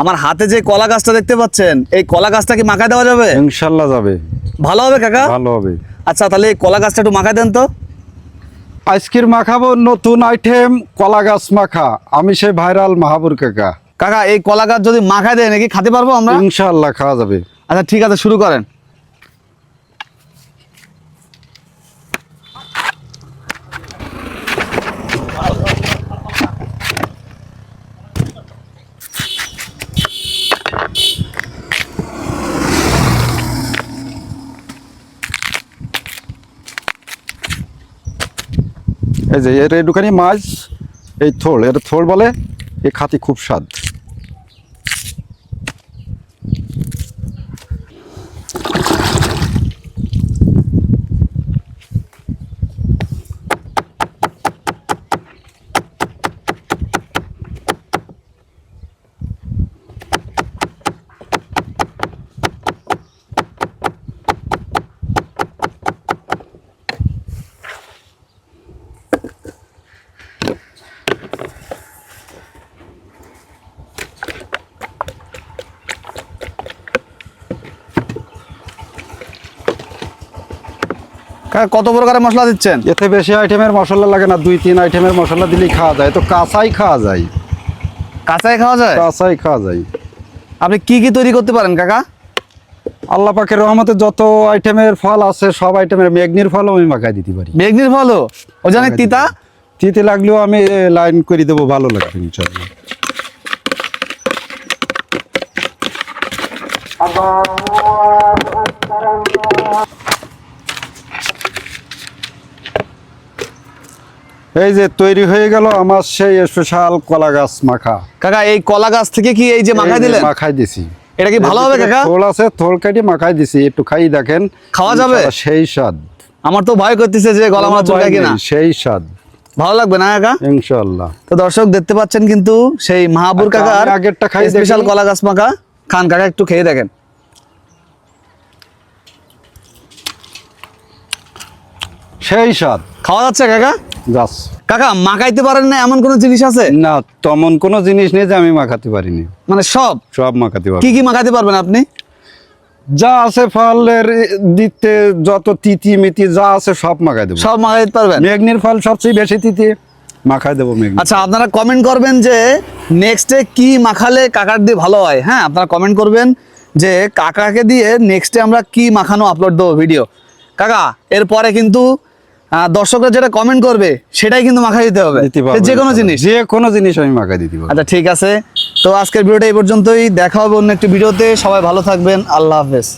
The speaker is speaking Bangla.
আমার হাতে যে কলা গাছটা দেখতে পাচ্ছেন এই কলা গাছটা কি মাখায় দেওয়া যাবে? ইনশাল্লাহ যাবে। ভালো হবে কাকা? ভালো হবে। আচ্ছা তাহলে এই কলা গাছটা একটু মাখায় দেন তো। আজকের মাখাবো নতুন আইটেম কলা গাছ মাখা। আমি সেই ভাইরাল মাহাবুর কাকা। কাকা এই কলা গাছ যদি মাখায় দেয় নাকি খেতে পারব আমরা? ইনশাল্লাহ খাওয়া যাবে। আচ্ছা ঠিক আছে শুরু করেন। এই যে এর একটুখানি মাছ এই থোল এর থোল বলে এ খাতি খুব স্বাদ। কত প্রকারের মশলা দিচ্ছেন? এতে বেশি আইটেমের মশলা লাগে না দুই তিন আইটেমের মশলা দিলেই খাওয়া যায়। তো কাঁচাই খাওয়া যায়। কাঁচাই খাওয়া যায়? কাঁচাই খাওয়া যায়। আপনি কি কি তৈরি করতে পারেন কাকা? আল্লাহ পাকের রহমতে যত আইটেমের ফল আছে সব আইটেমের মেঘনির ফলও আমি মাখাই দিতে পারি। বেগনির ফলও? ওই জানে তিতা? তিতে লাগলেও আমি লাইন করে দেবো ভালো লাগবে ইনশাল্লাহ এই যে তৈরি হয়ে গেল আমার সেই স্পেশাল কলা গাছ মাখা। কাকা এই কলা গাছ থেকে কি এই যে যে দিলেন? মাখাই দিছি। এটা কি ভালো হবে কাকা? থোল আছে থোল কাটি মাখাই দিছি একটু খাই দেখেন। খাওয়া যাবে? সেই স্বাদ। আমার তো ভয় করতেছে যে গলা মাছ চুলকায় কিনা সেই স্বাদ। ভালো লাগবে না কাকা? ইনশাল্লাহ তো দর্শক দেখতে পাচ্ছেন কিন্তু সেই মাহাবুর আচ্ছা, কাকার আগেরটা খাই। স্পেশাল কলা গাছ মাখা। খান কাকা একটু খেয়ে দেখেন। সেই স্বাদ। খাওয়া যাচ্ছে কাকা? যাস কাকা মাখাইতে পারেন না এমন কোনো জিনিস আছে? না তেমন কোনো জিনিস নেই যে আমি মাখাতে পারিনি। মানে সব? সব মাখাতে পারি কি কি মাখাতে পারবেন আপনি? যা আছে ফলের দিতে যত তিতি মিতি যা আছে সব মাখাই দেবো। সব মাখাইতে পারবেন? মেঘনির ফল সবচেয়ে বেশি তিতি মাখাই দেবো মেঘনি আচ্ছা আপনারা কমেন্ট করবেন যে নেক্সটে কি মাখালে কাকার দিয়ে ভালো হয়। হ্যাঁ আপনারা কমেন্ট করবেন যে কাকাকে দিয়ে নেক্সটে আমরা কি মাখানো আপলোড দেবো ভিডিও কাকা এরপরে কিন্তু দর্শকরা যেটা কমেন্ট করবে সেটাই কিন্তু মাখা দিতে হবে। যে কোনো জিনিস। যে কোনো জিনিস আমি মাখা দিতে পারব। আচ্ছা ঠিক আছে। তো আজকের ভিডিওটা এই পর্যন্তই। দেখা হবে অন্য একটি ভিডিওতে। সবাই ভালো থাকবেন। আল্লাহ হাফেজ।